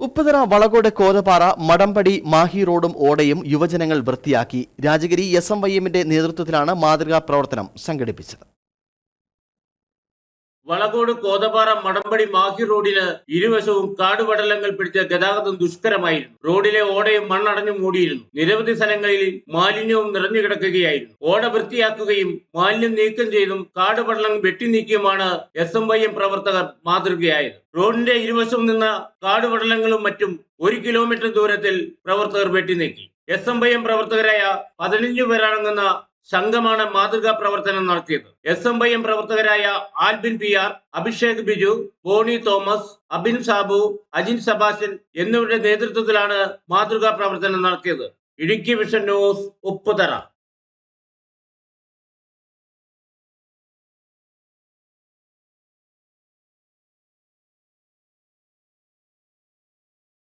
ഉപ്പുതറ വളകോട് കോതപാറ മടമ്പടി മാഹി റോഡും ഓടയും യുവജനങ്ങൾ വൃത്തിയാക്കി. രാജഗിരി എസ് എം വൈ എമ്മിന്റെ നേതൃത്വത്തിലാണ് മാതൃകാ പ്രവർത്തനം സംഘടിപ്പിച്ചത്. വളകോട് കോതപാറ മടമ്പടി മാഹി റോഡിന് ഇരുവശവും കാടുപടലങ്ങൾ പിടിച്ച ഗതാഗതം ദുഷ്കരമായിരുന്നു. റോഡിലെ ഓടയും മണ്ണടഞ്ഞു മൂടിയിരുന്നു. നിരവധി സ്ഥലങ്ങളിൽ മാലിന്യവും നിറഞ്ഞു കിടക്കുകയായിരുന്നു. ഓട വൃത്തിയാക്കുകയും മാലിന്യം നീക്കം ചെയ്തും കാടുപടലങ്ങൾ വെട്ടി നീക്കിയുമാണ് എസ് എം വൈ എം പ്രവർത്തകർ മാതൃകയായത്. റോഡിന്റെ ഇരുവശവും നിന്ന കാടുപടലങ്ങളും മറ്റും ഒരു കിലോമീറ്റർ ദൂരത്തിൽ പ്രവർത്തകർ വെട്ടി നീക്കി. എസ് എം വൈ എം പ്രവർത്തകരായ പതിനഞ്ചു പേരടങ്ങുന്ന സംഘമാണ് മാതൃകാ പ്രവർത്തനം നടത്തിയത്. എസ് എം വൈ എം പ്രവർത്തകരായ ആൽബിൻ പി ആർ അഭിഷേക് ബിജു ബോണി തോമസ് അബിൻ സാബു അജിൻ സബാസ്റ്റ്യൻ എന്നിവരുടെ നേതൃത്വത്തിലാണ് മാതൃകാ പ്രവർത്തനം നടത്തിയത്. Idukki vision news Upputhara.